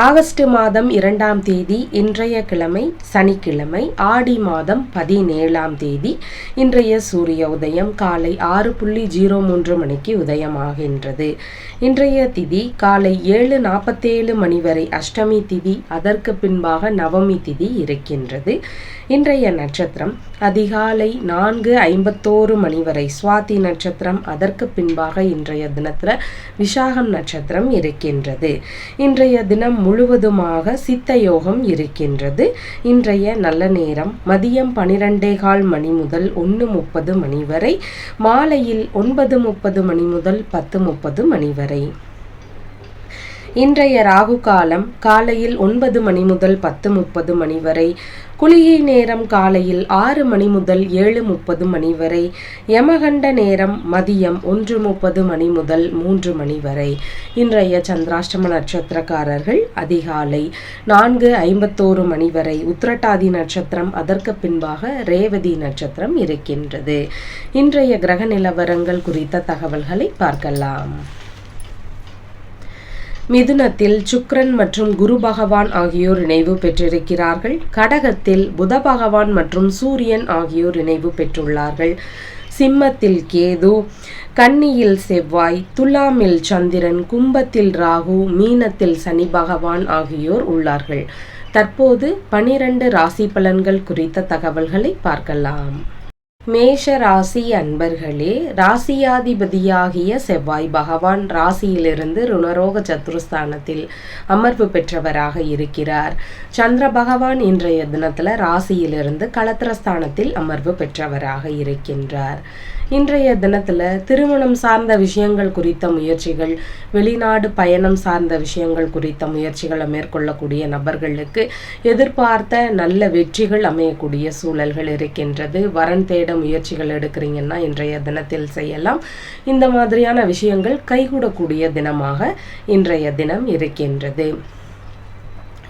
August மாதம் இரண்டாம் தேதி இன்றைய கிழமை சனிக்கிழமை ஆடி மாதம் பதினேழாம் தேதி இன்றைய சூரிய உதயம் காலை ஆறு புள்ளி ஜீரோ மூன்று மணிக்கு உதயமாகின்றது. இன்றைய திதி காலை ஏழு நாற்பத்தேழு மணி வரை அஷ்டமி திதி அதற்கு பின்பாக நவமி திதி இருக்கின்றது. இன்றைய நட்சத்திரம் அதிகாலை நான்கு ஐம்பத்தோரு மணி வரை. சுவாதி நட்சத்திரம் அதற்கு பின்பாக இன்றைய தினத்தில் விசாகம் நட்சத்திரம் இருக்கின்றது. இன்றைய தினம் முழுவதுமாக சித்த யோகம் இருக்கின்றது. இன்றைய நல்ல நேரம் மதியம் பனிரெண்டே கால் மணி முதல் ஒன்று முப்பது மணி வரை. மாலையில் ஒன்பது முப்பது மணி முதல் பத்து முப்பது மணி வரை. இன்றைய ராகு காலம் காலையில் ஒன்பது மணி முதல் பத்து முப்பது மணி வரை குளிகை நேரம் காலையில் ஆறு மணி முதல் ஏழு முப்பது மணி வரை யமகண்ட நேரம் மதியம் ஒன்று முப்பது மணி முதல் மூன்று மணி வரை. இன்றைய சந்திராஷ்டம நட்சத்திரக்காரர்கள் அதிகாலை நான்கு ஐம்பத்தோரு மணி வரை உத்திரட்டாதி நட்சத்திரம் அதற்கு பின்பாக ரேவதி நட்சத்திரம் இருக்கின்றது. இன்றைய கிரக நிலவரங்கள் குறித்த தகவல்களை பார்க்கலாம். மிதுனத்தில் சுக்ரன் மற்றும் குரு பகவான் ஆகியோர் இணைவு பெற்றிருக்கிறார்கள். கடகத்தில் புத பகவான் மற்றும் சூரியன் ஆகியோர் இணைவு பெற்றுள்ளார்கள். சிம்மத்தில் கேது கன்னியில் செவ்வாய் துலாமில் சந்திரன் கும்பத்தில் ராகு மீனத்தில் சனி பகவான் ஆகியோர் உள்ளார்கள். தற்போது பனிரெண்டு ராசி பலன்கள் குறித்த தகவல்களை பார்க்கலாம். மேஷ ராசி அன்பர்களே ராசியாதிபதியாகிய செவ்வாய் பகவான் ராசியிலிருந்து ருணரோக சத்துருஸ்தானத்தில் அமர்வு பெற்றவராக இருக்கிறார். சந்திர பகவான் இன்றைய தினத்தில் ராசியிலிருந்து களத்திரஸ்தானத்தில் அமர்வு பெற்றவராக இருக்கின்றார். இன்றைய தினத்தில் திருமணம் சார்ந்த விஷயங்கள் குறித்த முயற்சிகள் வெளிநாடு பயணம் சார்ந்த விஷயங்கள் குறித்த முயற்சிகளை மேற்கொள்ளக்கூடிய நபர்களுக்கு எதிர்பார்த்த நல்ல வெற்றிகள் அமையக்கூடிய சூழல்கள் இருக்கின்றது. வரன் தேட முயற்சிகள் எடுக்கிறீங்கன்னா இன்றைய தினத்தில் செய்யலாம். இந்த மாதிரியான விஷயங்கள் கைகூடக்கூடிய தினமாக இன்றைய தினம் இருக்கின்றது.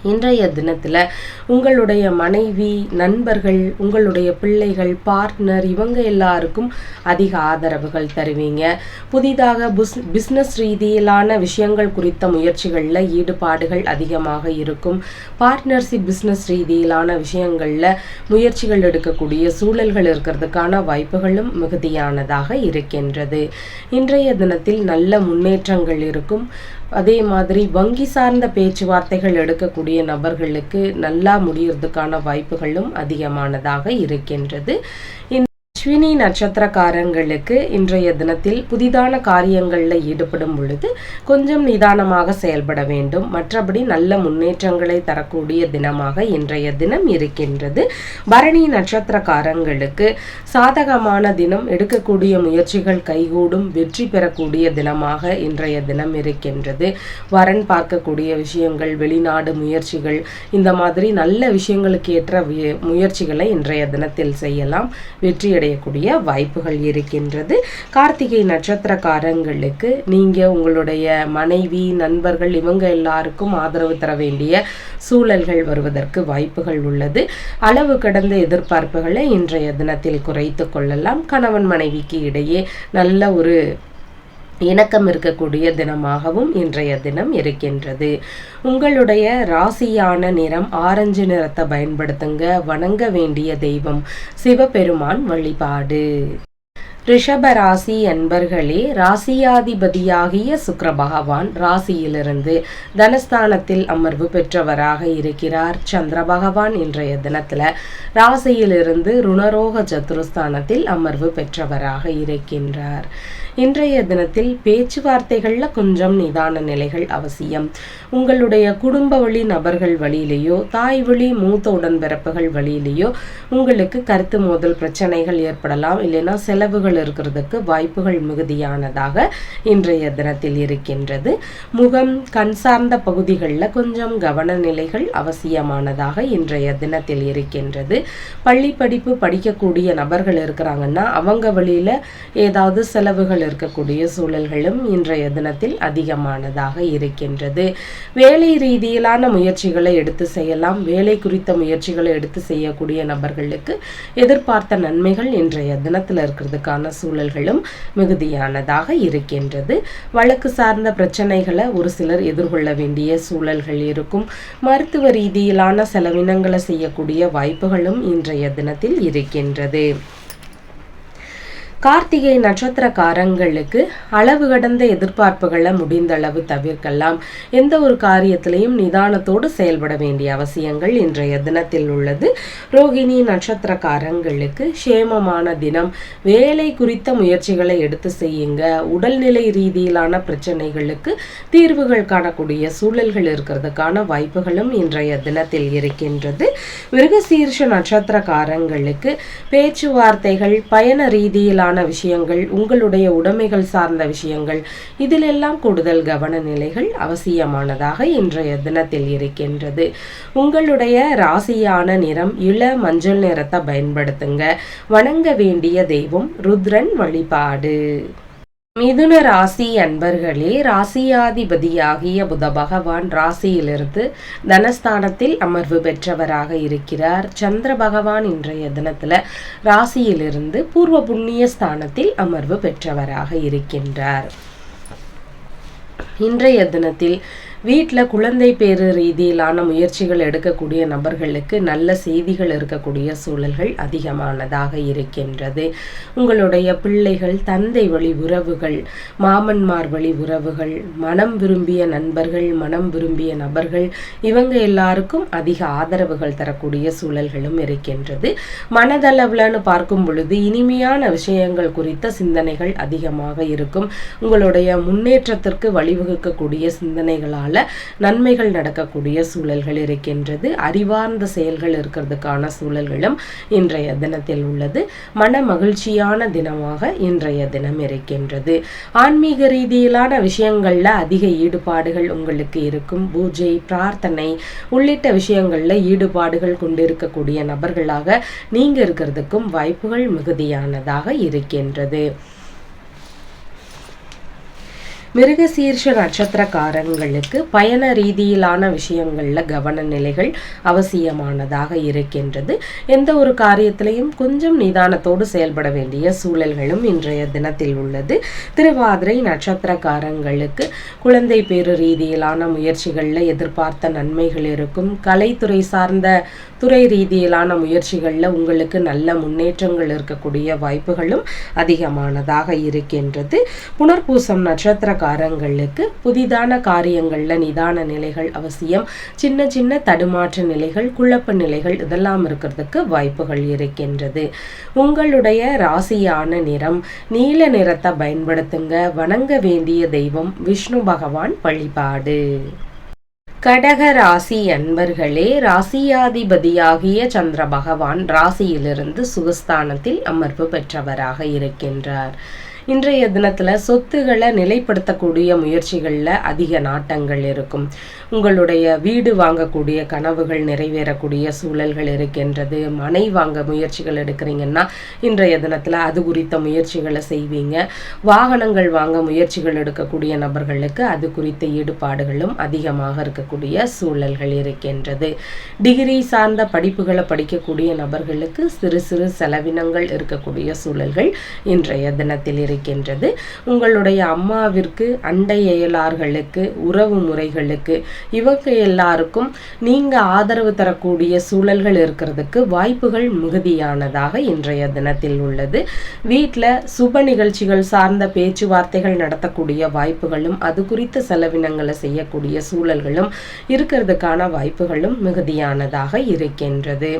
இன்றைய தினத்தில் உங்களுடைய மனைவி நண்பர்கள் உங்களுடைய பிள்ளைகள் பார்ட்னர் இவங்க எல்லாருக்கும் அதிக ஆதரவுகள் தருவீங்க. புதிதாக புஸ் பிஸ்னஸ் ரீதியிலான விஷயங்கள் குறித்த முயற்சிகளில் ஈடுபாடுகள் அதிகமாக இருக்கும். பார்ட்னர்ஷிப் பிஸ்னஸ் ரீதியிலான விஷயங்களில் முயற்சிகள் எடுக்கக்கூடிய சூழல்கள் இருக்கிறதுக்கான வாய்ப்புகளும் மிகுதியானதாக இருக்கின்றது. இன்றைய தினத்தில் நல்ல முன்னேற்றங்கள் இருக்கும். அதே மாதிரி வங்கி சார்ந்த பேச்சுவார்த்தைகள் எடுக்கக்கூடிய நபர்களுக்கு நல்லா முடியறதுக்கான வாய்ப்புகளும் அதிகமானதாக இருக்கின்றது. அஸ்வினி நட்சத்திரக்காரங்களுக்கு இன்றைய தினத்தில் புதிதான காரியங்களில் ஈடுபடும் பொழுது கொஞ்சம் நிதானமாக செயல்பட வேண்டும். மற்றபடி நல்ல முன்னேற்றங்களை தரக்கூடிய தினமாக இன்றைய தினம் இருக்கின்றது. பரணி நட்சத்திரக்காரங்களுக்கு சாதகமான தினம் எடுக்கக்கூடிய முயற்சிகள் கைகூடும் வெற்றி பெறக்கூடிய தினமாக இன்றைய தினம் இருக்கின்றது. வரன் பார்க்கக்கூடிய விஷயங்கள் வெளிநாடு முயற்சிகள் இந்த மாதிரி நல்ல விஷயங்களுக்கு ஏற்ற முயற்சிகளை இன்றைய தினத்தில் செய்யலாம். வெற்றியடைய அடையக்கூடிய வாய்ப்புகள் இருக்கின்றது. கார்த்திகை நட்சத்திரக்காரங்களுக்கு நீங்கள் உங்களுடைய மனைவி நண்பர்கள் இவங்க எல்லாருக்கும் ஆதரவு தர வேண்டிய சூழல்கள் வருவதற்கு வாய்ப்புகள் உள்ளது. அளவு கடந்த எதிர்பார்ப்புகளை இன்றைய தினத்தில் குறைத்து கொள்ளலாம். கணவன் மனைவிக்கு இடையே நல்ல ஒரு இணக்கம் இருக்கக்கூடிய தினமாகவும் இன்றைய தினம் இருக்கின்றது. உங்களுடைய ராசியான நிறம் ஆரஞ்சு நிறத்தை பயன்படுத்துங்க. வணங்க வேண்டிய தெய்வம் சிவபெருமான் வழிபாடு. ரிஷப ராசி அன்பர்களே ராசியாதிபதியாகிய சுக்கர பகவான் ராசியிலிருந்து தனஸ்தானத்தில் அமர்வு பெற்றவராக இருக்கிறார். சந்திர பகவான் இன்றைய தினத்துல ராசியிலிருந்து ருணரோக சத்துருஸ்தானத்தில் அமர்வு பெற்றவராக இருக்கின்றார். இன்றைய தினத்தில் பேச்சுவார்த்தைகளில் கொஞ்சம் நிதான நிலைகள் அவசியம். உங்களுடைய குடும்ப வழி நபர்கள் வழியிலேயோ தாய் வழி மூத்த உடன்பிறப்புகள் வழியிலேயோ உங்களுக்கு கருத்து மோதல் பிரச்சனைகள் ஏற்படலாம். இல்லைன்னா செலவுகள் இருக்கிறதுக்கு வாய்ப்புகள் மிகுதியானதாக இன்றைய தினத்தில் இருக்கின்றது. முகம் கண் சார்ந்த பகுதிகளில் கொஞ்சம் கவன நிலைகள் அவசியமானதாக இன்றைய தினத்தில் இருக்கின்றது. பள்ளி படிப்பு படிக்கக்கூடிய நபர்கள் இருக்கிறாங்கன்னா அவங்க வழியில் ஏதாவது செலவுகள் இருக்கக்கூடிய சூழல்களும் இன்றைய தினத்தில் அதிகமானதாக இருக்கின்றது. வேலை ரீதியிலான முயற்சிகளை எடுத்து செய்யலாம். வேலை குறித்த முயற்சிகளை எடுத்து செய்யக்கூடிய நபர்களுக்கு எதிர்பார்த்த நன்மைகள் இன்றைய தினத்தில் இருக்கிறதுக்கான சூழல்களும் மிகுதியானதாக இருக்கின்றது. வழக்கு சார்ந்த பிரச்சனைகளை ஒரு சிலர் எதிர்கொள்ள வேண்டிய சூழல்கள் இருக்கும். மருத்துவ ரீதியிலான செலவினங்களை செய்யக்கூடிய வாய்ப்புகளும் இன்றைய தினத்தில் இருக்கின்றது. கார்த்திகை நட்சத்திரக்காரங்களுக்கு அளவு கடந்த எதிர்பார்ப்புகளை முடிந்த அளவு தவிர்க்கலாம். எந்த ஒரு காரியத்திலையும் நிதானத்தோடு செயல்பட வேண்டிய அவசியங்கள் இன்றைய தினத்தில் உள்ளது. ரோகிணி நட்சத்திரக்காரங்களுக்கு சேமமான தினம். வேலை குறித்த முயற்சிகளை எடுத்து செய்யுங்க. உடல்நிலை ரீதியிலான பிரச்சனைகளுக்கு தீர்வுகள் காணக்கூடிய சூழல்கள் இருக்கிறதுக்கான வாய்ப்புகளும் இன்றைய தினத்தில் இருக்கின்றது. மிருகசீர்ஷ நட்சத்திரக்காரங்களுக்கு பேச்சுவார்த்தைகள் பயண ரீதியிலான விஷயங்கள் உங்களுடைய உடைமைகள் சார்ந்த விஷயங்கள் இதிலெல்லாம் கூடுதல் கவன நிலைகள் அவசியமானதாக இன்றைய தினத்தில் இருக்கின்றது. உங்களுடைய ராசியான நிறம் இள மஞ்சள் நிறத்தை பயன்படுத்துங்க. வணங்க வேண்டிய தெய்வம் ருத்ரன் வழிபாடு. மிதுன ராசி அன்பர்களே ராசியாதிபதியாகிய புத பகவான் ராசியிலிருந்து தனஸ்தானத்தில் அமர்வு பெற்றவராக இருக்கிறார். சந்திர பகவான் இன்றைய தினத்தில் ராசியிலிருந்து பூர்வ புண்ணிய ஸ்தானத்தில் அமர்வு பெற்றவராக இருக்கின்றார். இன்றைய தினத்தில் வீட்டில் குழந்தை பேரு ரீதியிலான முயற்சிகள் எடுக்கக்கூடிய நபர்களுக்கு நல்ல செய்திகள் இருக்கக்கூடிய சூழல்கள் அதிகமானதாக இருக்கின்றது. உங்களுடைய பிள்ளைகள் தந்தை வழி உறவுகள் மாமன்மார் வழி உறவுகள் மனம் விரும்பிய நண்பர்கள் மனம் விரும்பிய நபர்கள் இவங்க எல்லாருக்கும் அதிக ஆதரவுகள் தரக்கூடிய சூழல்களும் இருக்கின்றது. மனதளவுலன்னு பார்க்கும் பொழுது இனிமையான விஷயங்கள் குறித்த சிந்தனைகள் அதிகமாக இருக்கும். உங்களுடைய முன்னேற்றத்திற்கு வழிவகுக்கக்கூடிய சிந்தனைகளால் நன்மைகள் நடக்கக்கூடிய சூழல்கள் இருக்கின்றது. அறிவார்ந்த செயல்கள் இருக்கிறதுக்கான சூழல்களும் இன்றைய தினத்தில் உள்ளது. மன மகிழ்ச்சியான தினமாக இன்றைய தினம் இருக்கின்றது. ஆன்மீக ரீதியிலான விஷயங்களில் அதிக ஈடுபாடுகள் உங்களுக்கு இருக்கும். பூஜை பிரார்த்தனை உள்ளிட்ட விஷயங்களில் ஈடுபாடுகள் கொண்டிருக்கக்கூடிய நபர்களாக நீங்க இருக்கிறதுக்கும் வாய்ப்புகள் மிகுதியானதாக இருக்கின்றது. மிருகசீர்ஷ நட்சத்திரக்காரங்களுக்கு பயண ரீதியிலான விஷயங்களில் கவன நிலைகள் அவசியமானதாக இருக்கின்றது. எந்த ஒரு காரியத்திலையும் கொஞ்சம் நிதானத்தோடு செயல்பட வேண்டிய சூழல்களும் இன்றைய தினத்தில் உள்ளது. திருவாதிரை நட்சத்திரக்காரங்களுக்கு குழந்தை பேரு ரீதியிலான முயற்சிகளில் எதிர்பார்த்த நன்மைகள் இருக்கும். கலைத்துறை சார்ந்த துறை ரீதியிலான முயற்சிகளில் உங்களுக்கு நல்ல முன்னேற்றங்கள் இருக்கக்கூடிய வாய்ப்புகளும் அதிகமானதாக இருக்கின்றது. புனர்பூசம் நட்சத்திரக்காரங்களுக்கு புதிதான காரியங்களில் நிதான நிலைகள் அவசியம். சின்ன சின்ன தடுமாற்ற நிலைகள் குழப்ப நிலைகள் இதெல்லாம் இருக்கிறதுக்கு வாய்ப்புகள் இருக்கின்றது. உங்களுடைய ராசியான நிறம் நீல நிறத்தை பயன்படுத்துங்க. வணங்க வேண்டிய தெய்வம் விஷ்ணு பகவான் வழிபாடு. கடக ராசி அன்பர்களே ராசியாதிபதியாகிய சந்திர பகவான் ராசியிலிருந்து சுகஸ்தானத்தில் அமர்வு பெற்றவராக இருக்கின்றார். இன்றைய தினத்தில் சொத்துக்களை நிலைப்படுத்தக்கூடிய முயற்சிகளில் அதிக நாட்டங்கள் இருக்கும். உங்களுடைய வீடு வாங்கக்கூடிய கனவுகள் நிறைவேறக்கூடிய சூழல்கள் இருக்கின்றது. மனை வாங்க முயற்சிகள் எடுக்கிறீங்கன்னா இன்றைய தினத்தில் அது குறித்த முயற்சிகளை செய்வீங்க. வாகனங்கள் வாங்க முயற்சிகள் எடுக்கக்கூடிய நபர்களுக்கு அது குறித்த ஈடுபாடுகளும் அதிகமாக இருக்கக்கூடிய சூழல்கள் இருக்கின்றது. டிகிரி சார்ந்த படிப்புகளை படிக்கக்கூடிய நபர்களுக்கு சிறு சிறு செலவினங்கள் இருக்கக்கூடிய சூழல்கள் இன்றைய தினத்தில் இருக்கின்றது. உங்களுடைய அம்மாவிற்கு அண்டை இயலார்களுக்கு உறவு முறைகளுக்கு இவங்க எல்லாருக்கும் நீங்க ஆதரவு தரக்கூடிய சூழல்கள் இருக்கிறதுக்கு வாய்ப்புகள் மிகுதியானதாக இன்றைய தினத்தில் உள்ளது. வீட்டில் சுப நிகழ்ச்சிகள் சார்ந்த பேச்சுவார்த்தைகள் நடத்தக்கூடிய வாய்ப்புகளும் அது குறித்த செலவினங்களை செய்யக்கூடிய சூழல்களும் இருக்கிறதுக்கான வாய்ப்புகளும் மிகுதியானதாக இருக்கின்றது.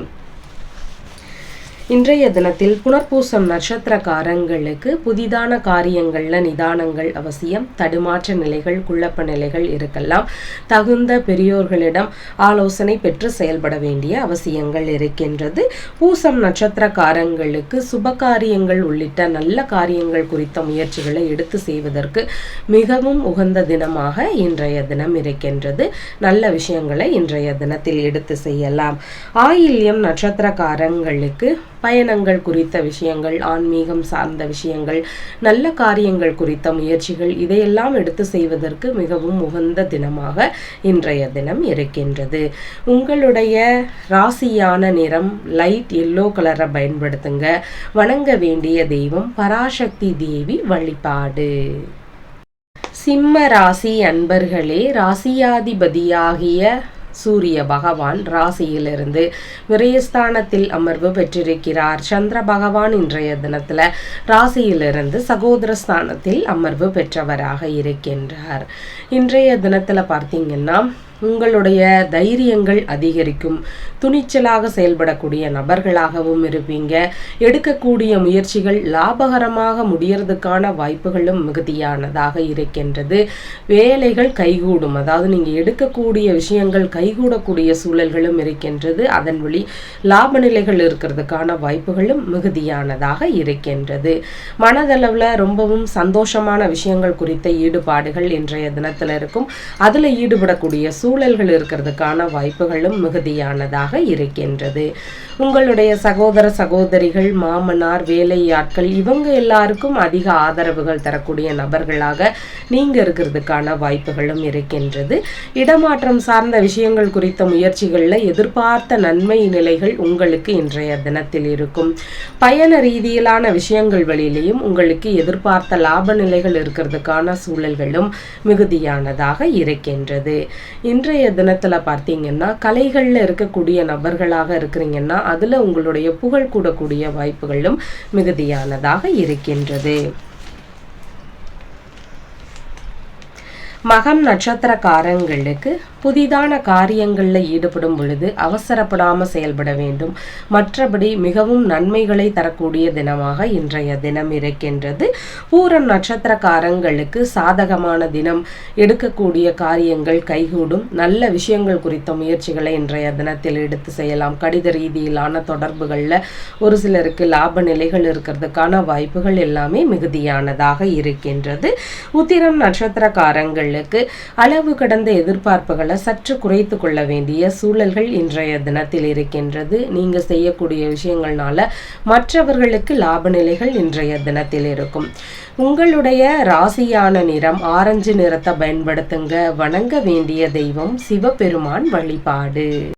இன்றைய தினத்தில் புனர்பூசம் நட்சத்திரக்காரங்களுக்கு புதிதான காரியங்களில் நிதானங்கள் அவசியம் தடுமாற்ற நிலைகள் குழப்ப நிலைகள் இருக்கலாம். தகுந்த பெரியோர்களிடம் ஆலோசனை பெற்று செயல்பட வேண்டிய அவசியங்கள் இருக்கின்றது. பூசம் நட்சத்திரக்காரங்களுக்கு சுப காரியங்கள் உள்ளிட்ட நல்ல காரியங்கள் குறித்த முயற்சிகளை எடுத்து செய்வதற்கு மிகவும் உகந்த தினமாக இன்றைய தினம் இருக்கின்றது. நல்ல விஷயங்களை இன்றைய தினத்தில் எடுத்து செய்யலாம். ஆயில்யம் நட்சத்திரக்காரங்களுக்கு பயணங்கள் குறித்த விஷயங்கள் ஆன்மீகம் சார்ந்த விஷயங்கள் நல்ல காரியங்கள் குறித்த முயற்சிகள் இதையெல்லாம் எடுத்து செய்வதற்கு மிகவும் உகந்த தினமாக இன்றைய தினம் இருக்கின்றது. உங்களுடைய ராசியான நிறம் லைட் எல்லோ கலரை பயன்படுத்துங்க. வணங்க வேண்டிய தெய்வம் பராசக்தி தேவி வழிபாடு. சிம்ம ராசி அன்பர்களே ராசியாதிபதியாகிய சூரிய பகவான் ராசியிலிருந்து விரயஸ்தானத்தில் அமர்வு பெற்றிருக்கிறார். சந்திர பகவான் இன்றைய தினத்துல ராசியிலிருந்து சகோதர ஸ்தானத்தில் அமர்வு பெற்றவராக இருக்கின்றார். இன்றைய தினத்துல பார்த்தீங்கன்னா உங்களுடைய தைரியங்கள் அதிகரிக்கும். துணிச்சலாக செயல்படக்கூடிய நபர்களாகவும் இருப்பீங்க. எடுக்கக்கூடிய முயற்சிகள் லாபகரமாக முடியறதுக்கான வாய்ப்புகளும் மிகுதியானதாக இருக்கின்றது. வேலைகள் கைகூடும். அதாவது நீங்கள் எடுக்கக்கூடிய விஷயங்கள் கைகூடக்கூடிய சூழல்களும் இருக்கின்றது. அதன் வழி லாப நிலைகள் இருக்கிறதுக்கான வாய்ப்புகளும் மிகுதியானதாக இருக்கின்றது. மனதளவில் ரொம்பவும் சந்தோஷமான விஷயங்கள் குறித்த ஈடுபாடுகள் இன்றைய தினத்தில் இருக்கும். அதில் ஈடுபடக்கூடிய சூழல் சூழல்கள் இருக்கிறதுக்கான வாய்ப்புகளும் மிகுதியானதாக இருக்கின்றது. உங்களுடைய சகோதர சகோதரிகள் மாமனார் வேலையாட்கள் இவங்க எல்லாருக்கும் அதிக ஆதரவுகள் தரக்கூடிய நபர்களாக நீங்க இருக்கிறதுக்கான வாய்ப்புகளும் இருக்கின்றது. இடமாற்றம் சார்ந்த விஷயங்கள் குறித்த முயற்சிகளில் எதிர்பார்த்த நன்மை நிலைகள் உங்களுக்கு இன்றைய தினத்தில் இருக்கும். பயண ரீதியிலான விஷயங்கள் வழியிலையும் உங்களுக்கு எதிர்பார்த்த லாப நிலைகள் இருக்கிறதுக்கான சூழல்களும் மிகுதியானதாக இருக்கின்றது. இன்றைய தினத்தில் பார்த்தீங்கன்னா கலைகளில் இருக்கக்கூடிய நபர்களாக இருக்கிறீங்கன்னா அதில் உங்களுடைய புகழ் கூடக்கூடிய வாய்ப்புகளும் மிகுதியானதாக இருக்கின்றது. மகம் நட்சத்திரக்காரங்களுக்கு புதிதான காரியங்களில் ஈடுபடும் பொழுது அவசரப்படாமல் செயல்பட வேண்டும். மற்றபடி மிகவும் நன்மைகளை தரக்கூடிய தினமாக இன்றைய தினம் இருக்கின்றது. பூரம் நட்சத்திரக்காரங்களுக்கு சாதகமான தினம். எடுக்கக்கூடிய காரியங்கள் கைகூடும். நல்ல விஷயங்கள் குறித்த முயற்சிகளை இன்றைய தினத்தில் எடுத்து செய்யலாம். கடித ரீதியிலான தொடர்புகளில் ஒரு சிலருக்கு லாப நிலைகள் இருக்கிறதுக்கான வாய்ப்புகள் எல்லாமே மிகுதியானதாக இருக்கின்றது. உத்திரம் நட்சத்திரக்காரங்களுக்கு அளவு கடந்த எதிர்பார்ப்புகளை சற்று குறைத்து கொள்ள வேண்டிய சூழல்கள் இன்றைய தினத்தில் இருக்கின்றது. நீங்க செய்யக்கூடிய விஷயங்கள்னால மற்றவர்களுக்கு லாப நிலைகள் இன்றைய தினத்தில் இருக்கும். உங்களுடைய ராசியான நிறம் ஆரஞ்சு நிறத்தை பயன்படுத்துங்க. வணங்க வேண்டிய தெய்வம் சிவபெருமான் வழிபாடு.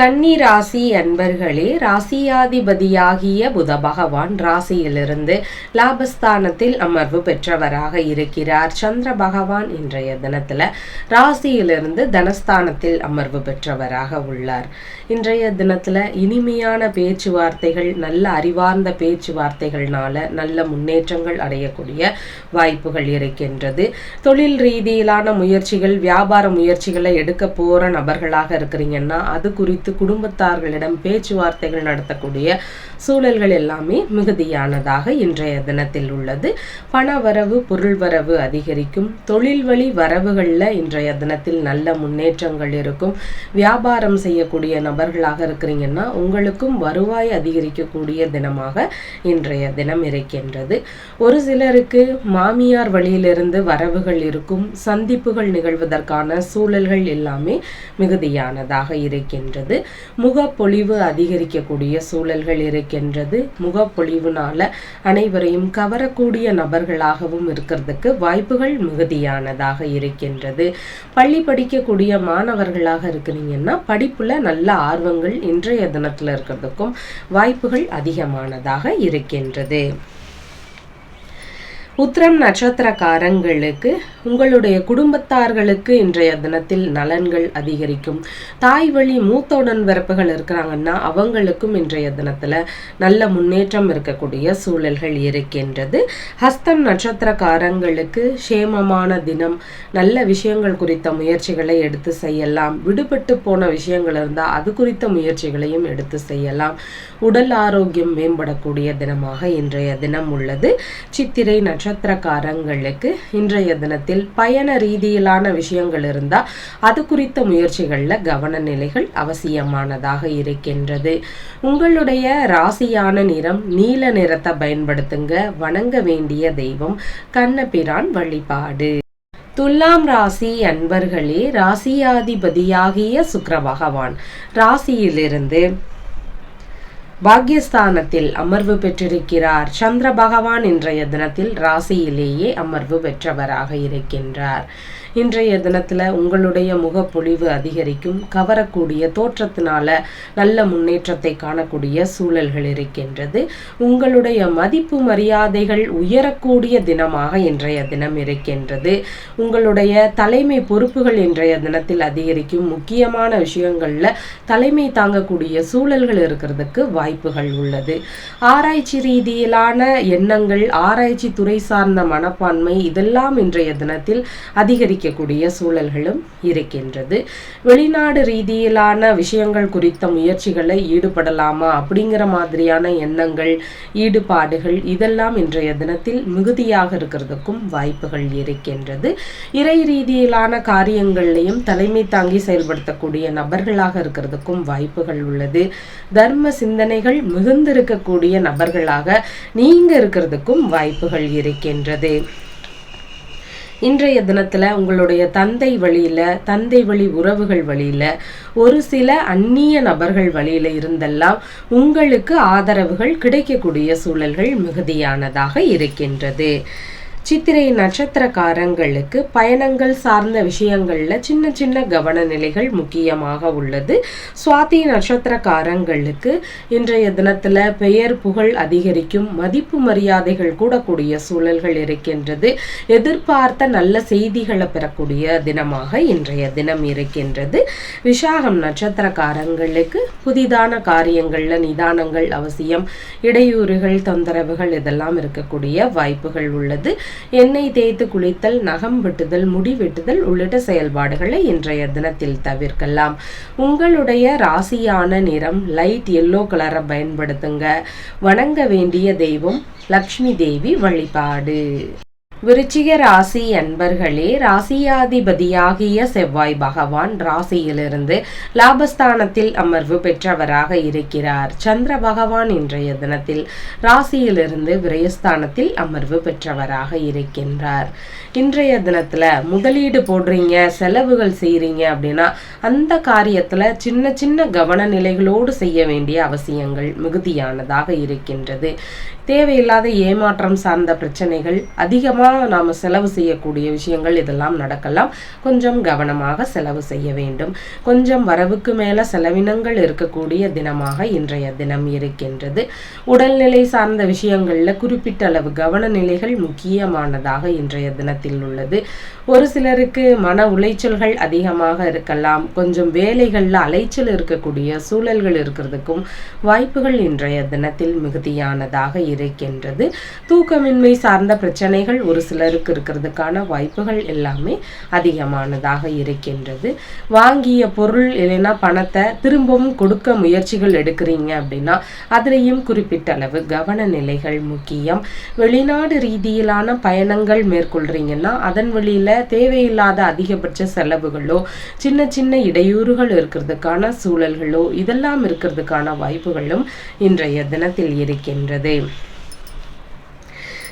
கன்னி ராசி அன்பர்களே ராசியாதிபதியாகிய புத பகவான் ராசியிலிருந்து லாபஸ்தானத்தில் அமர்வு பெற்றவராக இருக்கிறார். சந்திர பகவான் இன்றைய தினத்துல ராசியிலிருந்து தனஸ்தானத்தில் அமர்வு பெற்றவராக உள்ளார். இன்றைய தினத்துல இனிமையான பேச்சுவார்த்தைகள் நல்ல அறிவார்ந்த பேச்சுவார்த்தைகள்னால நல்ல முன்னேற்றங்கள் அடையக்கூடிய வாய்ப்புகள் இருக்கின்றது. தொழில் ரீதியிலான முயற்சிகள் வியாபார முயற்சிகளை எடுக்க போற நபர்களாக இருக்கிறீங்கன்னா அது குறித்து குறித்து குடும்பத்தார்களிடம் பேச்சுவார்த்தைகள் நடத்தக்கூடிய சூழல்கள் எல்லாமே மிகுதியானதாக இன்றைய தினத்தில் உள்ளது. பண வரவு பொருள் வரவு அதிகரிக்கும். தொழில் வழி வரவுகளில் இன்றைய தினத்தில் நல்ல முன்னேற்றங்கள் இருக்கும். வியாபாரம் செய்யக்கூடிய நபர்களாக இருக்கிறீங்கன்னா உங்களுக்கும் வருவாய் அதிகரிக்கக்கூடிய தினமாக இன்றைய தினம் இருக்கின்றது. ஒரு சிலருக்கு மாமியார் வழியிலிருந்து வரவுகள் இருக்கும். சந்திப்புகள் நிகழ்வதற்கான சூழல்கள் எல்லாமே மிகுதியானதாக இருக்கின்றது. முகப்பொழிவு அதிகரிக்கக்கூடிய சூழல்கள் இருக்கின்றது. முகப்பொழிவுனால அனைவரையும் கவரக்கூடிய நபர்களாகவும் இருக்கிறதுக்கு வாய்ப்புகள் மிகுதியானதாக இருக்கின்றது. பள்ளி படிக்கக்கூடிய மாணவர்களாக இருக்கிறீங்கன்னா படிப்புல நல்ல ஆர்வங்கள் இன்றைய தினத்துல இருக்கிறதுக்கும் வாய்ப்புகள் அதிகமானதாக இருக்கின்றது. உத்திரம் நட்சத்திரக்காரங்களுக்கு உங்களுடைய குடும்பத்தார்களுக்கு இன்றைய தினத்தில் நலன்கள் அதிகரிக்கும். தாய் வழி மூத்த உடன்பிறப்புகள் இருக்கிறாங்கன்னா அவங்களுக்கும் இன்றைய தினத்தில் நல்ல முன்னேற்றம் இருக்கக்கூடிய சூழல்கள் இருக்கின்றது. ஹஸ்தம் நட்சத்திரக்காரங்களுக்கு சேமமான தினம் நல்ல விஷயங்கள் குறித்த முயற்சிகளை எடுத்து செய்யலாம். விடுபட்டு போன விஷயங்கள் இருந்தால் அது குறித்த முயற்சிகளையும் எடுத்து செய்யலாம். உடல் ஆரோக்கியம் மேம்படக்கூடிய தினமாக இன்றைய தினம் உள்ளது. சித்திரை நட்சத்திரக்காரங்களுக்கு இன்றைய தினத்தில் பயண ரீதியிலான விஷயங்கள் இருந்தால் அது குறித்த முயற்சிகளில் கவன நிலைகள் அவசியமானதாக இருக்கின்றது. உங்களுடைய ராசியான நிறம் நீல நிறத்தை பயன்படுத்துங்க. வணங்க வேண்டிய தெய்வம் கண்ணபிரான் வழிபாடு. துலாம் ராசி அன்பர்களே ராசியாதிபதியாகிய சுக்கர பகவான் ராசியிலிருந்து பாக்யஸ்தானத்தில் அமர்வு பெற்றிருக்கிறார். சந்திர பகவான் இன்றைய தினத்தில் ராசியிலேயே அமர்வு பெற்றவராக இருக்கின்றார். இன்றைய தினத்தில் உங்களுடைய முகப்பொழிவு அதிகரிக்கும் கவரக்கூடிய தோற்றத்தினால நல்ல முன்னேற்றத்தை காணக்கூடிய சூழல்கள் இருக்கின்றது. உங்களுடைய மதிப்பு மரியாதைகள் உயரக்கூடிய தினமாக இன்றைய தினம் இருக்கின்றது. உங்களுடைய தலைமை பொறுப்புகள் இன்றைய தினத்தில் அதிகரிக்கும். முக்கியமான விஷயங்களில் தலைமை தாங்கக்கூடிய சூழல்கள் இருக்கிறதுக்கு வாய்ப்புகள் உள்ளது. ஆராய்ச்சி ரீதியிலான எண்ணங்கள் ஆராய்ச்சி துறை சார்ந்த மனப்பான்மை இதெல்லாம் இன்றைய தினத்தில் அதிகரிக்கும் அதிகரிக்கக்கூடிய சூழல்களும் இருக்கின்றது. வெளிநாடு ரீதியிலான விஷயங்கள் குறித்த முயற்சிகளை ஈடுபடலாமா அப்படிங்கிற மாதிரியான எண்ணங்கள் ஈடுபாடுகள் இதெல்லாம் இன்றைய தினத்தில் மிகுதியாக இருக்கிறதுக்கும் வாய்ப்புகள் இருக்கின்றது. இறை ரீதியிலான காரியங்கள்லையும் தலைமை தாங்கி செயல்படுத்தக்கூடிய நபர்களாக இருக்கிறதுக்கும் வாய்ப்புகள் உள்ளது. தர்ம சிந்தனைகள் மிகுந்திருக்கக்கூடிய நபர்களாக நீங்க இருக்கிறதுக்கும் வாய்ப்புகள் இருக்கின்றது. இன்றைய தினத்தில் உங்களுடைய தந்தை வழியில் தந்தை வழி உறவுகள் வழியில் ஒரு சில அந்நிய நபர்கள் வழியில் இருந்தெல்லாம் உங்களுக்கு ஆதரவுகள் கிடைக்கக்கூடிய சூழல்கள் மிகுதியானதாக இருக்கின்றது. சித்திரை நட்சத்திரக்காரங்களுக்கு பயணங்கள் சார்ந்த விஷயங்களில் சின்ன சின்ன கவனநிலைகள் முக்கியமாக உள்ளது. சுவாதி நட்சத்திரக்காரங்களுக்கு இன்றைய தினத்தில் பெயர் புகழ் அதிகரிக்கும் மதிப்பு மரியாதைகள் கூடக்கூடிய சூழல்கள் இருக்கின்றது. எதிர்பார்த்த நல்ல செய்திகளை பெறக்கூடிய தினமாக இன்றைய தினம் இருக்கின்றது. விசாகம் நட்சத்திரக்காரங்களுக்கு புதிதான காரியங்களில் நிதானங்கள் அவசியம் இடையூறுகள் தொந்தரவுகள் இதெல்லாம் இருக்கக்கூடிய வாய்ப்புகள் உள்ளது. எண்ணெய் தேய்த்து குளித்தல் நகம் வெட்டுதல் முடி வெட்டுதல் உள்ளிட்ட செயல்பாடுகளை இன்றைய தினத்தில் தவிர்க்கலாம். உங்களுடைய ராசியான நிறம் லைட் எல்லோ கலரை பயன்படுத்துங்க. வணங்க வேண்டிய தெய்வம் லக்ஷ்மி தேவி வழிபாடு. விருச்சிக ராசி அன்பர்களே ராசியாதிபதியாகிய செவ்வாய் பகவான் ராசியிலிருந்து லாபஸ்தானத்தில் அமர்வு பெற்றவராக இருக்கிறார். சந்திர பகவான் இன்றைய தினத்தில் ராசியிலிருந்து விரயஸ்தானத்தில் அமர்வு பெற்றவராக இருக்கின்றார். இன்றைய தினத்தில் முதலீடு போடுறீங்க செலவுகள் செய்கிறீங்க அப்படின்னா அந்த காரியத்தில் சின்ன சின்ன கவன நிலைகளோடு செய்ய வேண்டிய அவசியங்கள் மிகுதியானதாக இருக்கின்றது. தேவையில்லாத ஏமாற்றம் சார்ந்த பிரச்சனைகள் அதிகமாக நாம் செலவு செய்யக்கூடிய விஷயங்கள் இதெல்லாம் நடக்கலாம். கொஞ்சம் கவனமாக செலவு செய்ய வேண்டும். கொஞ்சம் வரவுக்கு மேலே செலவினங்கள் இருக்கக்கூடிய தினமாக இன்றைய தினம் இருக்கின்றது. உடல்நிலை சார்ந்த விஷயங்களில் குறிப்பிட்ட அளவு கவன நிலைகள் முக்கியமானதாக இன்றைய தினத்தில் உள்ளது. ஒரு சிலருக்கு மன உளைச்சல்கள் அதிகமாக இருக்கலாம். கொஞ்சம் வேலைகளில் அலைச்சல் இருக்கக்கூடிய சூழல்கள் இருக்கிறதுக்கும் வாய்ப்புகள் இன்றைய தினத்தில் மிகுதியானதாக இருக்கின்றது. தூக்கமின்மை சார்ந்த பிரச்சனைகள் ஒரு சிலருக்கு இருக்கிறதுக்கான வாய்ப்புகள் எல்லாமே அதிகமானதாக இருக்கின்றது. வாங்கிய பொருள் இல்லைன்னா பணத்தை திரும்பவும் கொடுக்க முயற்சிகள் எடுக்கிறீங்க அப்படின்னா அதுலேயும் குறிப்பிட்ட அளவு கவன நிலைகள் முக்கியம். வெளிநாடு ரீதியிலான பயணங்கள் மேற்கொள்கிறீங்க பார்த்தீங்கன்னா அதன் வழியில் தேவையில்லாத அதிகபட்ச செலவுகளோ சின்ன சின்ன இடையூறுகள் இருக்கிறதுக்கான சூழல்களோ இதெல்லாம் இருக்கிறதுக்கான வாய்ப்புகளும் இன்றைய தினத்தில் இருக்கின்றது.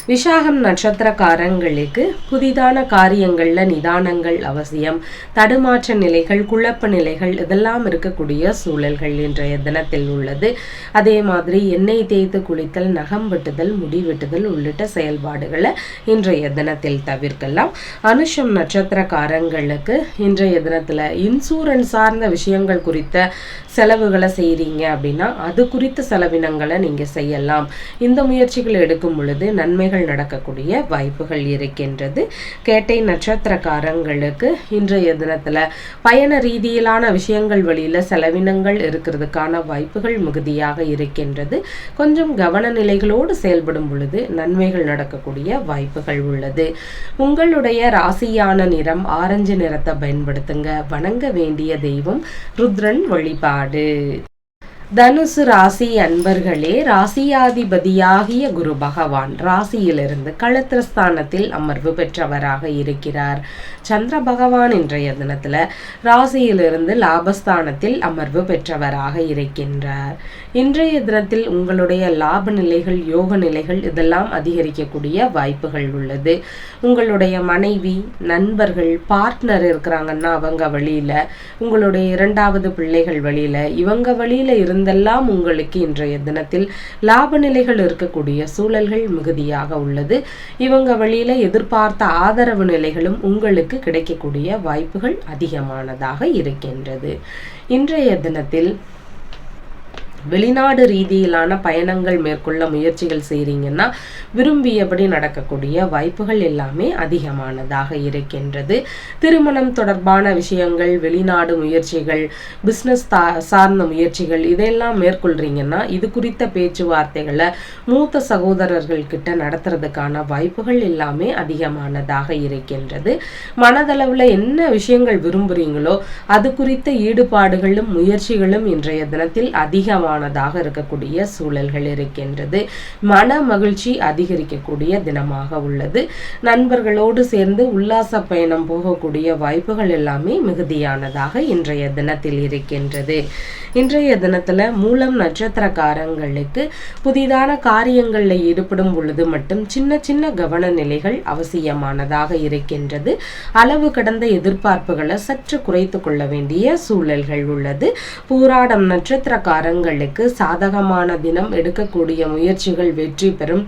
விஷாகம் நட்சத்திரக்காரங்களுக்கு புதிதான காரியங்களில் நிதானங்கள் அவசியம். தடுமாற்ற நிலைகள் குழப்ப நிலைகள் இதெல்லாம் இருக்கக்கூடிய சூழல்கள் இன்றைய தினத்தில் உள்ளது. அதே மாதிரி எண்ணெய் தேய்த்து குளித்தல் நகம் வெட்டுதல் முடி வெட்டுதல் உள்ளிட்ட செயல்பாடுகளை இன்றைய தினத்தில் தவிர்க்கலாம். அனுஷம் நட்சத்திரக்காரங்களுக்கு இன்றைய தினத்தில் இன்சூரன்ஸ் சார்ந்த விஷயங்கள் குறித்த செலவுகளை செய்கிறீங்க அப்படின்னா அது குறித்த செலவினங்களை நீங்கள் செய்யலாம். இந்த முயற்சிகள் எடுக்கும் பொழுது நன்மைகள் நன்மைகள் நடக்கக்கூடிய வாய்ப்புகள் இருக்கின்றது. கேட்டை நட்சத்திரக்காரங்களுக்கு இன்றைய தினத்தில் பயண ரீதியிலான விஷயங்கள் வழியில் செலவினங்கள் இருக்கிறதுக்கான வாய்ப்புகள் மிகுதியாக இருக்கின்றது. கொஞ்சம் கவன நிலைகளோடு செயல்படும் பொழுது நன்மைகள் நடக்கக்கூடிய வாய்ப்புகள் உள்ளது. உங்களுடைய ராசியான நிறம் ஆரஞ்சு நிறத்தை பயன்படுத்துங்க. வணங்க வேண்டிய தெய்வம் ருத்ரன் வழிபாடு. தனுசு ராசி அன்பர்களே ராசியாதிபதியாகிய குரு பகவான் ராசியிலிருந்து களத்திரஸ்தானத்தில் அமர்வு பெற்றவராக இருக்கிறார். சந்திர பகவான் இன்றைய தினத்தில் ராசியிலிருந்து லாபஸ்தானத்தில் அமர்வு பெற்றவராக இருக்கின்றார். இன்றைய தினத்தில் உங்களுடைய லாப நிலைகள் யோக நிலைகள் இதெல்லாம் அதிகரிக்கக்கூடிய வாய்ப்புகள் உள்ளது. உங்களுடைய மனைவி நண்பர்கள் பார்ட்னர் இருக்கிறாங்கன்னா அவங்க வழியில உங்களுடைய இரண்டாவது பிள்ளைகள் வழியில இவங்க வழியில இருந்தெல்லாம் உங்களுக்கு இன்றைய தினத்தில் லாப நிலைகள் இருக்கக்கூடிய சூழல்கள் மிகுதியாக உள்ளது. இவங்க வழியில எதிர்பார்த்த ஆதரவு நிலைகளும் உங்களுக்கு கிடைக்கக்கூடிய வாய்ப்புகள் அதிகமானதாக இருக்கின்றது. இன்றைய தினத்தில் வெளிநாடு ரீதியிலான பயணங்கள் மேற்கொள்ள முயற்சிகள் செய்கிறீங்கன்னா விரும்பியபடி நடக்கக்கூடிய வாய்ப்புகள் எல்லாமே அதிகமானதாக இருக்கின்றது. திருமணம் தொடர்பான விஷயங்கள் வெளிநாடு முயற்சிகள் பிஸ்னஸ் சார்ந்த முயற்சிகள் இதெல்லாம் மேற்கொள்றீங்கன்னா இது குறித்த பேச்சுவார்த்தைகளை மூத்த சகோதரர்கள் கிட்ட நடத்துறதுக்கான வாய்ப்புகள் எல்லாமே அதிகமானதாக இருக்கின்றது. மனதளவில் என்ன விஷயங்கள் விரும்புகிறீங்களோ அது குறித்த ஈடுபாடுகளும் முயற்சிகளும் இன்றைய தினத்தில் அதிகமாக அதிகமானதாக இருக்கக்கூடிய சூழல்கள் இருக்கின்றது. மன மகிழ்ச்சி அதிகரிக்கக்கூடிய தினமாக உள்ளது. நண்பர்களோடு சேர்ந்து உல்லாச பயணம் போகக்கூடிய வாய்ப்புகள் எல்லாமே மிகுதியானதாக இன்றைய தினத்தில் இருக்கின்றது. இன்றைய தினத்தில் மூலம் நட்சத்திரக்காரங்களுக்கு புதிதான காரியங்களில் ஈடுபடும் பொழுது மட்டும் சின்ன சின்ன கவன நிலைகள் அவசியமானதாக இருக்கின்றது. அளவு கடந்த எதிர்பார்ப்புகளை சற்று குறைத்து கொள்ள வேண்டிய சூழல்கள் உள்ளது. பூராடம் நட்சத்திரக்காரங்கள் உங்களுக்கு சாதகமான தினம் எடுக்கக்கூடிய முயற்சிகள் வெற்றி பெறும்.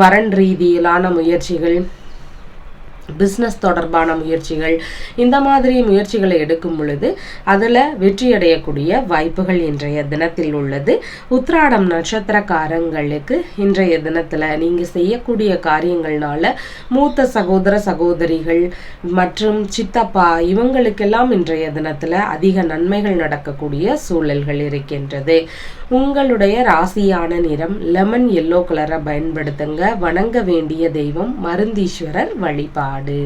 வரன் ரீதியிலான முயற்சிகள் பிஸ்னஸ் தொடர்பான முயற்சிகள் இந்த மாதிரி முயற்சிகளை எடுக்கும் பொழுது அதில் வெற்றியடையக்கூடிய வாய்ப்புகள் இன்றைய தினத்தில் உள்ளது. உத்ராடம் நட்சத்திரக்காரங்களுக்கு இன்றைய தினத்தில் நீங்கள் செய்யக்கூடிய காரியங்கள்னால மூத்த சகோதர சகோதரிகள் மற்றும் சித்தப்பா இவங்களுக்கெல்லாம் இன்றைய தினத்தில் அதிக நன்மைகள் நடக்கக்கூடிய சூழல்கள் இருக்கின்றது. உங்களுடைய ராசியான நிறம் லெமன் எல்லோ கலரை பயன்படுத்துங்க. வணங்க வேண்டிய தெய்வம் மருந்தீஸ்வரர் வழிபாடு. நாடு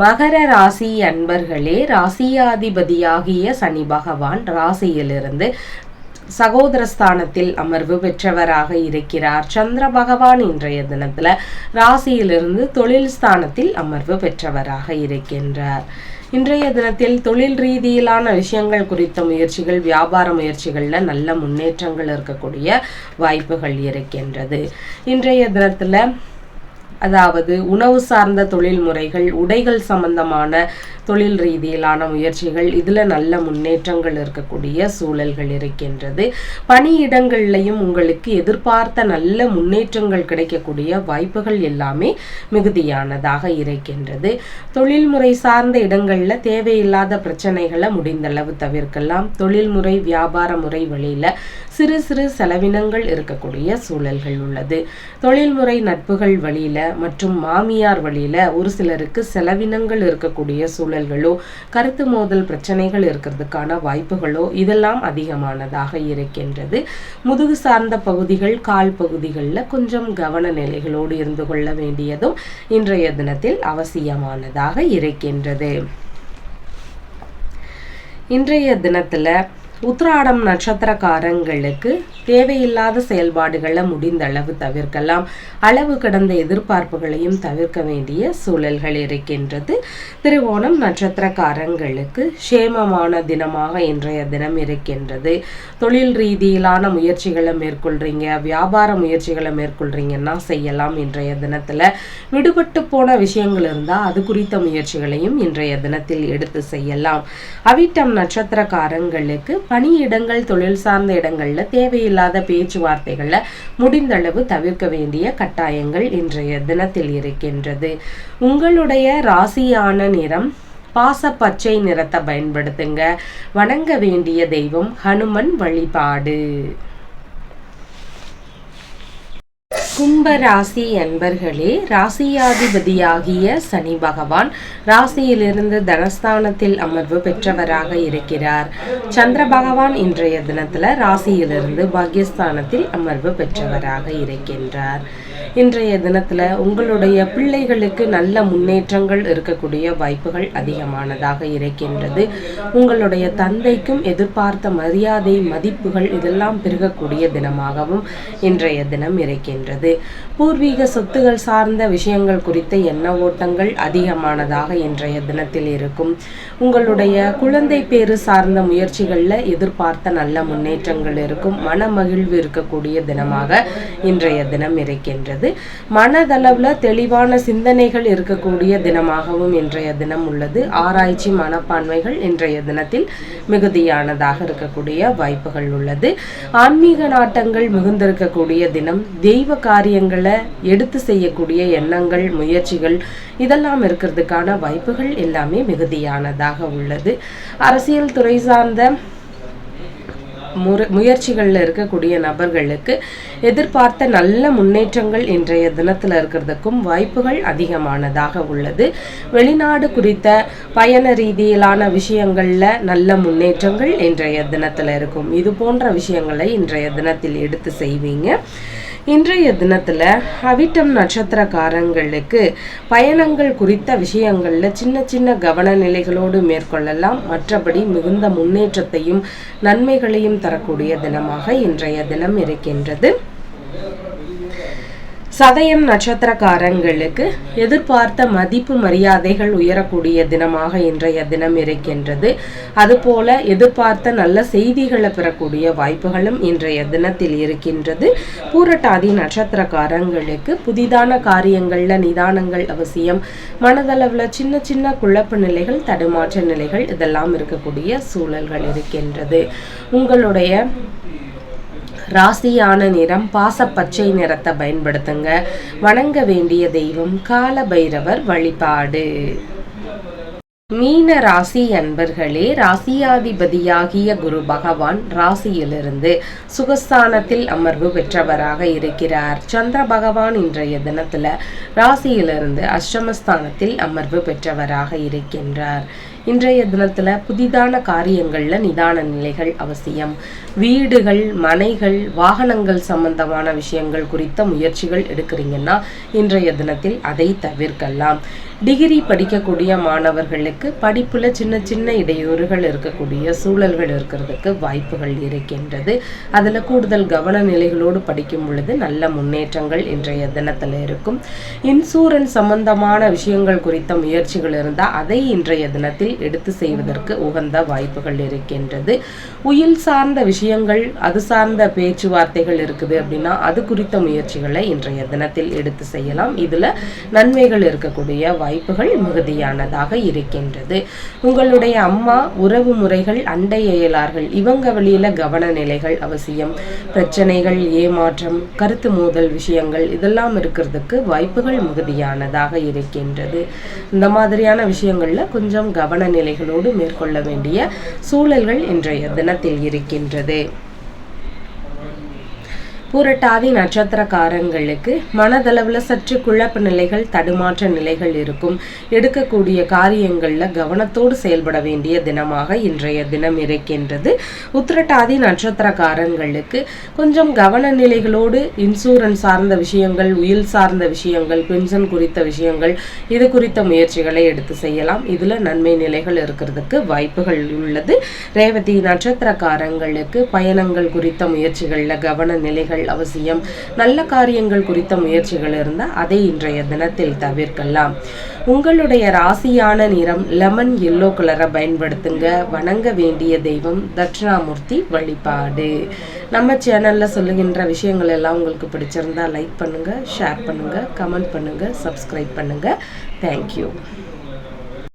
மகர ராசி அன்பர்களே ராசியாதிபதியாகிய சனி பகவான் ராசியிலிருந்து சகோதரஸ்தானத்தில் அமர்வு பெற்றவராக இருக்கிறார். சந்திர பகவான் இன்றைய தினத்துல ராசியிலிருந்து தொழில் ஸ்தானத்தில் அமர்வு பெற்றவராக இருக்கின்றார். இன்றைய தினத்தில் தொழில் ரீதியிலான விஷயங்கள் குறித்த முயற்சிகள் வியாபார முயற்சிகளில் நல்ல முன்னேற்றங்கள் இருக்கக்கூடிய வாய்ப்புகள் இருக்கின்றது. இன்றைய தினத்தில் அதாவது உணவு சார்ந்த தொழில் முறைகள் உடைகள் சம்பந்தமான தொழில் ரீதியிலான முயற்சிகள் இதில் நல்ல முன்னேற்றங்கள் இருக்கக்கூடிய சூழல்கள் இருக்கின்றது. பணியிடங்கள்லையும் உங்களுக்கு எதிர்பார்த்த நல்ல முன்னேற்றங்கள் கிடைக்கக்கூடிய வாய்ப்புகள் எல்லாமே மிகுதியானதாக இருக்கின்றது. தொழில்முறை சார்ந்த இடங்களில் தேவையில்லாத பிரச்சனைகளை முடிந்தளவு தவிர்க்கலாம். தொழில்முறை வியாபார முறை வழியில் சிறு சிறு செலவினங்கள் இருக்கக்கூடிய சூழல்கள் உள்ளது. தொழில்முறை நட்புகள் வழியில் மற்றும் மாமியார் வழியில் ஒரு சிலருக்கு செலவினங்கள் இருக்கக்கூடிய சூழல்களோ கருத்து மோதல் பிரச்சனைகள் இருக்கிறதுக்கான வாய்ப்புகளோ இதெல்லாம் அதிகமானதாக இருக்கின்றது. முதுகு சார்ந்த பகுதிகள் கால் பகுதிகளில் கொஞ்சம் கவன நிலைகளோடு இருந்து கொள்ள வேண்டியதும் இன்றைய தினத்தில் அவசியமானதாக இருக்கின்றது. இன்றைய தினத்தில் உத்ராடம் நட்சத்திரக்காரங்களுக்கு தேவையில்லாத செயல்பாடுகளை முடிந்த அளவு தவிர்க்கலாம். அளவு கடந்த எதிர்பார்ப்புகளையும் தவிர்க்க வேண்டிய சூழல்கள் இருக்கின்றது. திருவோணம் நட்சத்திரக்காரங்களுக்கு சேமமான தினமாக இன்றைய தினம் இருக்கின்றது. தொழில் ரீதியிலான முயற்சிகளை மேற்கொள்றீங்க வியாபார முயற்சிகளை மேற்கொள்றீங்கன்னா செய்யலாம் இன்றைய தினத்தில். விடுபட்டு போன விஷயங்கள் இருந்தால் அது குறித்த முயற்சிகளையும் இன்றைய தினத்தில் எடுத்து செய்யலாம். அவிட்டம் நட்சத்திரக்காரங்களுக்கு பணியிடங்கள் தொழில் சார்ந்த இடங்களில் தேவையில்லாத பேச்சுவார்த்தைகளை முடிந்தளவு தவிர்க்க வேண்டிய கட்டாயங்கள் இன்றைய தினத்தில் இருக்கின்றது. உங்களுடைய ராசியான நிறம் பாச பச்சை நிறத்தை பயன்படுத்துங்க. வணங்க வேண்டிய தெய்வம் ஹனுமன் வழிபாடு. கும்ப ராசி அன்பர்களே ராசியாதிபதியாகிய சனி பகவான் ராசியிலிருந்து தனஸ்தானத்தில் அமர்வு பெற்றவராக இருக்கிறார். சந்திர பகவான் இன்றைய தினத்துல ராசியிலிருந்து பாகியஸ்தானத்தில் அமர்வு பெற்றவராக இருக்கின்றார். இன்றைய தினத்துல உங்களுடைய பிள்ளைகளுக்கு நல்ல முன்னேற்றங்கள் இருக்கக்கூடிய வாய்ப்புகள் அதிகமானதாக இருக்கின்றது. உங்களுடைய தந்தைக்கும் எதிர்பார்த்த மரியாதை மதிப்புகள் இதெல்லாம் பெருகக்கூடிய தினமாகவும் இன்றைய தினம் இருக்கின்றது. பூர்வீக சொத்துகள் சார்ந்த விஷயங்கள் குறித்த எண்ண ஓட்டங்கள் அதிகமானதாக இன்றைய தினத்தில் இருக்கும். உங்களுடைய குழந்தை பேரு சார்ந்த முயற்சிகளில் எதிர்பார்த்த நல்ல முன்னேற்றங்கள் இருக்கும். மன மகிழ்வு இருக்கக்கூடிய தினமாக இன்றைய தினம் இருக்கின்றது. மனதளவில் தெளிவான சிந்தனைகள் இருக்கக்கூடிய தினமாகவும் இன்றைய தினம் உள்ளது. ஆராய்ச்சி மனப்பான்மைகள் இன்றைய தினத்தில் மிகுதியானதாக இருக்கக்கூடிய வாய்ப்புகள் உள்ளது. ஆன்மீக நாட்டங்கள் மிகுந்திருக்கக்கூடிய தினம் தெய்வ காரியங்களை எடுத்து செய்யக்கூடிய எண்ணங்கள் முயற்சிகள் இதெல்லாம் இருக்கிறதுக்கான வாய்ப்புகள் எல்லாமே மிகுதியானதாக உள்ளது. அரசியல் துறை சார்ந்த முற முயற்சிகளில் இருக்கக்கூடிய நபர்களுக்கு எதிர்பார்த்த நல்ல முன்னேற்றங்கள் இன்றைய தினத்தில் இருக்கிறதுக்கும் வாய்ப்புகள் அதிகமானதாக உள்ளது. வெளிநாடு குறித்த பயண ரீதியிலான விஷயங்களில் நல்ல முன்னேற்றங்கள் இன்றைய தினத்தில் இருக்கும். இது போன்ற விஷயங்களை இன்றைய தினத்தில் எடுத்து செய்வீங்க. இன்றைய தினத்தில் அவிட்டம் நட்சத்திரக்காரங்களுக்கு பயணங்கள் குறித்த விஷயங்களில் சின்ன சின்ன கவன நிலைகளோடு மேற்கொள்ளலாம். மற்றபடி மிகுந்த முன்னேற்றத்தையும் நன்மைகளையும் தரக்கூடிய தினமாக இன்றைய தினம் இருக்கின்றது. சதயம் நட்சத்திரக்காரங்களுக்கு எதிர்பார்த்த மதிப்பு மரியாதைகள் உயரக்கூடிய தினமாக இன்றைய தினம் இருக்கின்றது. அதுபோல எதிர்பார்த்த நல்ல செய்திகளை பெறக்கூடிய வாய்ப்புகளும் இன்றைய தினத்தில் இருக்கின்றது. பூரட்டாதி நட்சத்திரக்காரங்களுக்கு புதிதான காரியங்களில் நிதானங்கள் அவசியம். மனதளவில் சின்ன சின்ன குழப்ப நிலைகள் தடுமாற்ற நிலைகள் இதெல்லாம் இருக்கக்கூடிய சூழல்கள் இருக்கின்றது. உங்களுடைய ராசியான நிறம் பாசப்பச்சை நிறத்தை பயன்படுத்துங்க. வணங்க வேண்டிய தெய்வம் கால பைரவர் வழிபாடு. மீன ராசி அன்பர்களே ராசியாதிபதியாகிய குரு பகவான் ராசியிலிருந்து சுகஸ்தானத்தில் அமர்வு பெற்றவராக இருக்கிறார். சந்திர பகவான் இன்றைய தினத்துல ராசியிலிருந்து அஷ்டமஸ்தானத்தில் அமர்வு பெற்றவராக இருக்கின்றார். இன்றைய தினத்துல புதிதான காரியங்கள்ல நிதான நிலைகள் அவசியம். வீடுகள் மனைகள் வாகனங்கள் சம்பந்தமான விஷயங்கள் குறித்த முயற்சிகள் எடுக்கிறீங்கன்னா இன்றைய தினத்தில் அதை தவிர்க்கலாம். டிகிரி படிக்கக்கூடிய மாணவர்களுக்கு படிப்புல சின்ன சின்ன இடையூறுகள் இருக்கக்கூடிய சூழல்கள் இருக்கிறதுக்கு வாய்ப்புகள் இருக்கின்றது. அதுல கூடுதல் கவன நிலைகளோடு படிக்கும் பொழுது நல்ல முன்னேற்றங்கள் இன்றைய தினத்துல இருக்கும். இன்சூரன்ஸ் சம்பந்தமான விஷயங்கள் குறித்த முயற்சிகள் இருந்தால் அதை இன்றைய தினத்தில் எடுத்து செய்வதற்கு உகந்த வாய்ப்புகள் இருக்கின்றது. உயில் சார்ந்த விஷயங்கள் அது சார்ந்த பேச்சுவார்த்தைகள் இருக்குது அப்படின்னா அது குறித்த முயற்சிகளை இன்றைய தினத்தில் எடுத்து செய்யலாம். இதில் நன்மைகள் இருக்கக்கூடிய வாய்ப்புகள் மிகுதியானதாக இருக்கின்றது. உங்களுடைய அம்மா உறவு முறைகள் அண்டை இயலார்கள் இவங்க வழியில் கவன நிலைகள் அவசியம் பிரச்சனைகள் ஏமாற்றம் கருத்து மோதல் விஷயங்கள் இதெல்லாம் இருக்கிறதுக்கு வாய்ப்புகள் மிகுதியானதாக இருக்கின்றது. இந்த மாதிரியான விஷயங்களில் கொஞ்சம் கவனம் நிலைகளோடு மேற்கொள்ள வேண்டிய சூழல்கள் இன்றைய தினத்தில் இருக்கின்றது. பூரட்டாதி நட்சத்திரக்காரங்களுக்கு மனதளவில் சற்று குழப்ப நிலைகள் தடுமாற்ற நிலைகள் இருக்கும். எடுக்கக்கூடிய காரியங்களில் கவனத்தோடு செயல்பட வேண்டிய தினமாக இன்றைய தினம் இருக்கின்றது. உத்திரட்டாதி நட்சத்திரக்காரங்களுக்கு கொஞ்சம் கவன நிலைகளோடு இன்சூரன்ஸ் சார்ந்த விஷயங்கள் உயில் சார்ந்த விஷயங்கள் பென்ஷன் குறித்த விஷயங்கள் இது குறித்த முயற்சிகளை எடுத்து செய்யலாம். இதில் நன்மை நிலைகள் இருக்கிறதுக்கு வாய்ப்புகள் உள்ளது. ரேவதி நட்சத்திரக்காரங்களுக்கு பயணங்கள் குறித்த முயற்சிகளில் கவன நிலைகள் முயற்சிகள் அவசியம் நல்ல காரியங்கள் குறித்த முயற்சிகள் இருந்தால் அதை இன்றைய தினத்தில் தவிர்க்கலாம். உங்களுடைய ராசியான நிறம் லெமன் எல்லோ கலரை பயன்படுத்துங்க. வணங்க வேண்டிய தெய்வம் தட்சிணாமூர்த்தி வழிபாடு. நம்ம சேனலில் சொல்லுகின்ற விஷயங்கள் எல்லாம் உங்களுக்கு பிடிச்சிருந்தா லைக் பண்ணுங்கள் ஷேர் பண்ணுங்கள் கமெண்ட் பண்ணுங்கள் சப்ஸ்கிரைப் பண்ணுங்கள் தேங்க்யூ